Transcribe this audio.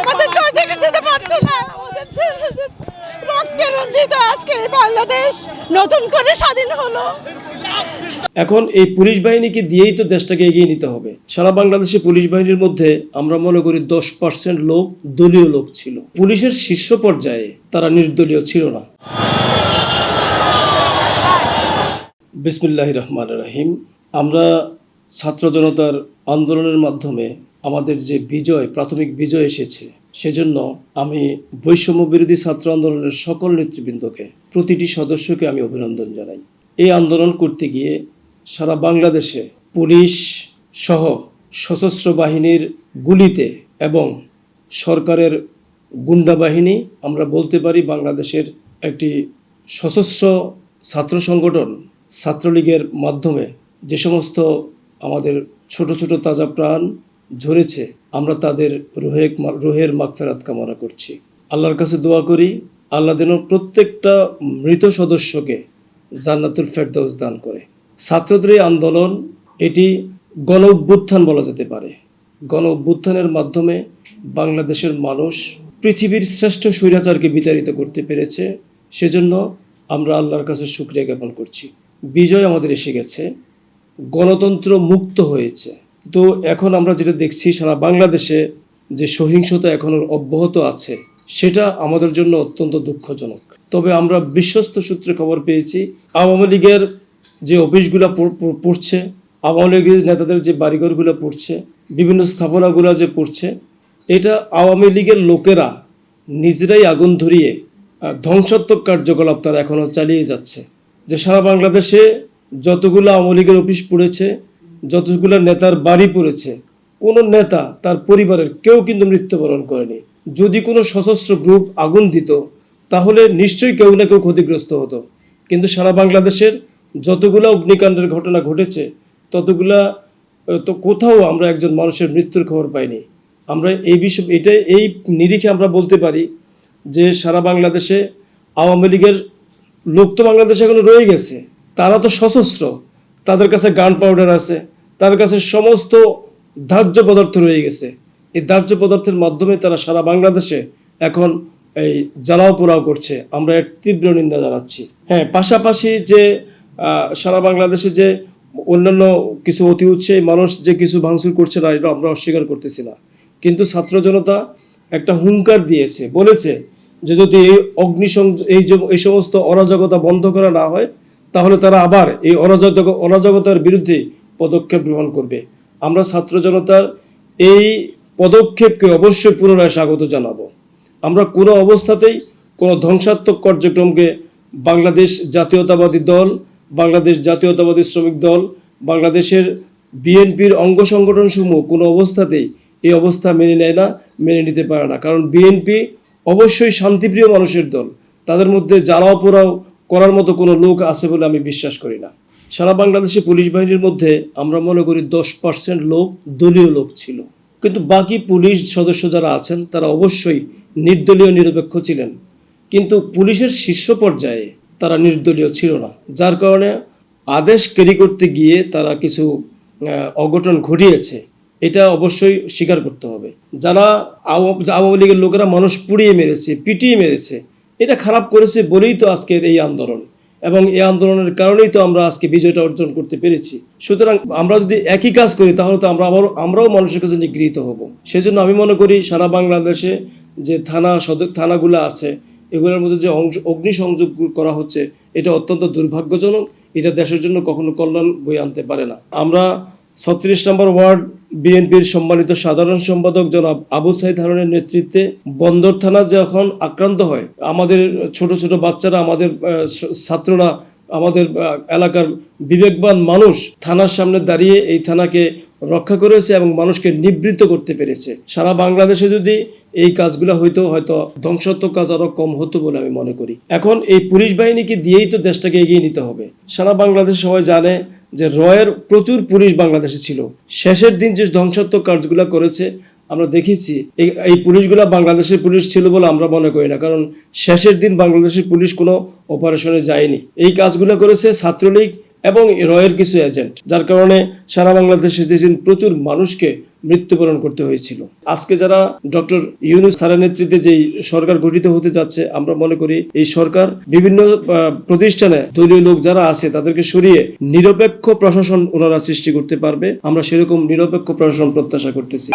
আমাদের দেখে যেতে পারছে না। রক্তে রঞ্জিত আজকে বাংলাদেশ। নতুন করে স্বাধীন হলো। এখন এই পুলিশ বাহিনীকে দিয়েই তো দেশটাকে এগিয়ে নিতে হবে। সারা বাংলাদেশে পুলিশ বাহিনীর মধ্যে আমরা মনে করি দশ পার্সেন্ট লোক দলীয় লোক ছিল। পুলিশের শীর্ষ পর্যায়ে তারা নির্দলীয় ছিল না। বিসমিল্লাহ রহমান রাহিম। আমরা ছাত্র জনতার আন্দোলনের মাধ্যমে আমাদের যে বিজয়, প্রাথমিক বিজয় এসেছে, সেজন্য আমি বৈষম্য বিরোধী ছাত্র আন্দোলনের সকল নেতৃবৃন্দকে, প্রতিটি সদস্যকে আমি অভিনন্দন জানাই। এই আন্দোলন করতে গিয়ে সারা বাংলাদেশে পুলিশ সহ সশস্ত্র বাহিনীর গুলিতে এবং সরকারের গুন্ডা বাহিনী, আমরা বলতে পারি বাংলাদেশের একটি সশস্ত্র ছাত্র সংগঠন, ছাত্রলীগের মাধ্যমে যে সমস্ত আমাদের ছোট ছোট তাজা প্রাণ ঝরেছে, আমরা তাদের রোহে রোহের মাগফেরাত কামনা করছি। আল্লাহর কাছে দোয়া করি, আল্লাহ যেন প্রত্যেকটা মৃত সদস্যকে জান্নাতুল ফেরদৌস দান করে। ছাত্রদের এই আন্দোলন, এটি গণ অভ্যুত্থান বলা যেতে পারে। গণ অভ্যুত্থানের মাধ্যমে বাংলাদেশের মানুষ পৃথিবীর শ্রেষ্ঠ স্বৈরাচারকে বিতাড়িত করতে পেরেছে, সেজন্য আমরা আল্লাহর কাছে শুক্রিয়া জ্ঞাপন করছি। বিজয় আমাদের এসে গেছে, গণতন্ত্র মুক্ত হয়েছে। তো এখন আমরা যেটা দেখছি সারা বাংলাদেশে যে সহিংসতা এখনও অব্যাহত আছে, সেটা আমাদের জন্য অত্যন্ত দুঃখজনক। তবে আমরা বিশ্বস্ত সূত্রে খবর পেয়েছি, আওয়ামী লীগের যে অফিসগুলো পড়- পড়- পড়ছে, আওয়ামী লীগের নেতাদের যে বাড়িঘরগুলো পড়ছে, বিভিন্ন স্থাপনাগুলো যে পড়ছে, এটা আওয়ামী লীগের লোকেরা নিজেরাই আগুন ধরিয়ে ধ্বংসাত্মক কার্যকলাপ তারা এখনও চালিয়ে যাচ্ছে। যে সারা বাংলাদেশে যতগুলো আওয়ামী লীগের অফিস পড়েছে যতগুলো নেতার বাড়ি পড়েছে, কোনো নেতা তার পরিবারের কেউ কিন্তু মৃত্যুবরণ করেনি। যদি কোনো সশস্ত্র গ্রুপ আগুন দিত, তাহলে নিশ্চয়ই কেউ না কেউ ক্ষতিগ্রস্ত হতো। কিন্তু সারা বাংলাদেশের যতগুলো অগ্নিকাণ্ডের ঘটনা ঘটেছে, ততগুলা তো কোথাও আমরা একজন মানুষের মৃত্যুর খবর পাইনি। আমরা এই বিষয়, এটা এই নিরিখে আমরা বলতে পারি যে সারা বাংলাদেশে আওয়ামী লীগের লোক তো বাংলাদেশে এখনও রয়ে গেছে। তারা তো সশস্ত্র, তাদের কাছে গান পাউডার আছে। তার কাছে সমস্ত দাহ্য পদার্থ রয়ে গেছে। এই দাহ্য পদার্থের মাধ্যমে তারা সারা বাংলাদেশে এখন এই জ্বালাও পোড়াও করছে। আমরা এর তীব্র নিন্দা জানাচ্ছি। হ্যাঁ পাশাপাশি যে সারা বাংলাদেশে যে অন্যান্য কিছু অতি উৎসাহী মানুষ যে কিছু ভাঙচুর করছে না, এটা আমরা অস্বীকার করতেছি না। কিন্তু ছাত্র জনতা একটা হুঙ্কার দিয়েছে, বলেছে যে যদি এই অগ্নিসংযোগ এই এই সমস্ত অরাজকতা বন্ধ করা না হয়, তাহলে তারা আবার এই অরাজক, অরাজকতার বিরুদ্ধে পদক্ষেপ গ্রহণ করবে। আমরা ছাত্র জনতার এই পদক্ষেপকে অবশ্যই পুনরায় স্বাগত জানাব। আমরা কোনো অবস্থাতেই কোনো ধ্বংসাত্মক কার্যক্রমকে বাংলাদেশ জাতীয়তাবাদী দল, বাংলাদেশ জাতীয়তাবাদী শ্রমিক দল, বাংলাদেশের বিএনপির অঙ্গ সংগঠন সমূহ কোনো অবস্থাতেই এই অবস্থা মেনে নেয় না, মেনে নিতে পারে না। কারণ বিএনপি অবশ্যই শান্তিপ্রিয় মানুষের দল। তাদের মধ্যে জ্বালাও পোড়াও করার মতো কোনো লোক আছে বলে আমি বিশ্বাস করি না। সারা বাংলাদেশে পুলিশ বাহিনীর মধ্যে আমরা মনে করি দশ পার্সেন্ট লোক দলীয় লোক ছিল। কিন্তু বাকি পুলিশ সদস্য যারা আছেন, তারা অবশ্যই নির্দলীয় নিরপেক্ষ ছিলেন। কিন্তু পুলিশের শীর্ষ পর্যায়ে তারা নির্দলীয় ছিল না। যার কারণে আদেশ ক্যারি করতে গিয়ে তারা কিছু অঘটন ঘটিয়েছে। এটা অবশ্যই স্বীকার করতে হবে। যারা আওয়া- আওয়ামী লীগের লোকেরা মানুষ পুড়িয়ে মেরেছে, পিটিয়ে মেরেছে, এটা খারাপ করেছে বলেই তো আজকের এই আন্দোলন। এবং এই আন্দোলনের কারণেই তো আমরা আজকে বিজয়টা অর্জন করতে পেরেছি। সুতরাং আমরা যদি একই কাজ করি, তাহলে তো আমরা আবার আমরাও মানুষের কাছে নিগৃহীত হব। সেজন্য আমি মনে করি সারা বাংলাদেশে যে থানা সদর থানাগুলো আছে, এগুলোর মধ্যে যে অংশ অগ্নিসংযোগ করা হচ্ছে, এটা অত্যন্ত দুর্ভাগ্যজনক। এটা দেশের জন্য কখনো কল্যাণ বয়ে আনতে পারে না। আমরা ছত্রিশ নম্বর ওয়ার্ড বিএনপির সম্মানিত সাধারণ সম্পাদক জনাব আবু সাইদ হারুনের নেতৃত্বে বন্দর থানা যখন আক্রান্ত হয়, আমাদের ছোট ছোট বাচ্চারা, আমাদের ছাত্ররা, আমাদের এলাকার বিবেকবান মানুষ থানার সামনে দাঁড়িয়ে এই থানাকে রক্ষা করেছে এবং মানুষকে নিবৃত্ত করতে পেরেছে। সারা বাংলাদেশে যদি এই কাজগুলো হইতো, হয়তো ধ্বংসাত্মক কাজ আরও কম হতো বলে আমি মনে করি। এখন এই পুলিশ বাহিনীকে দিয়েই তো দেশটাকে এগিয়ে নিতে হবে। সারা বাংলাদেশ সবাই জানে যে রয়ের প্রচুর পুলিশ বাংলাদেশে ছিল। শেষের দিন যে ধ্বংসাত্মক কাজগুলো করেছে, আমরা দেখেছি, এই এই পুলিশগুলা বাংলাদেশের পুলিশ ছিল বলে আমরা মনে করি না। কারণ শেষের দিন বাংলাদেশের পুলিশ কোনো অপারেশনে যায়নি। এই কাজগুলো করেছে ছাত্রলীগ এবং রয়ের কিছু এজেন্ট। যার কারণে সারা বাংলাদেশে যেদিন প্রচুর মানুষকে মৃত্যুবরণ করতে হয়েছিল। আজকে যারা ডক্টর ইউনুস সারা নেতৃত্বে যেই সরকার গঠিত হতে যাচ্ছে, আমরা মনে করি এই সরকার বিভিন্ন প্রতিষ্ঠানে দলীয় লোক যারা আছে, তাদেরকে সরিয়ে নিরপেক্ষ প্রশাসন ওনারা সৃষ্টি করতে পারবে। আমরা সেরকম নিরপেক্ষ প্রশাসন প্রত্যাশা করতেছি।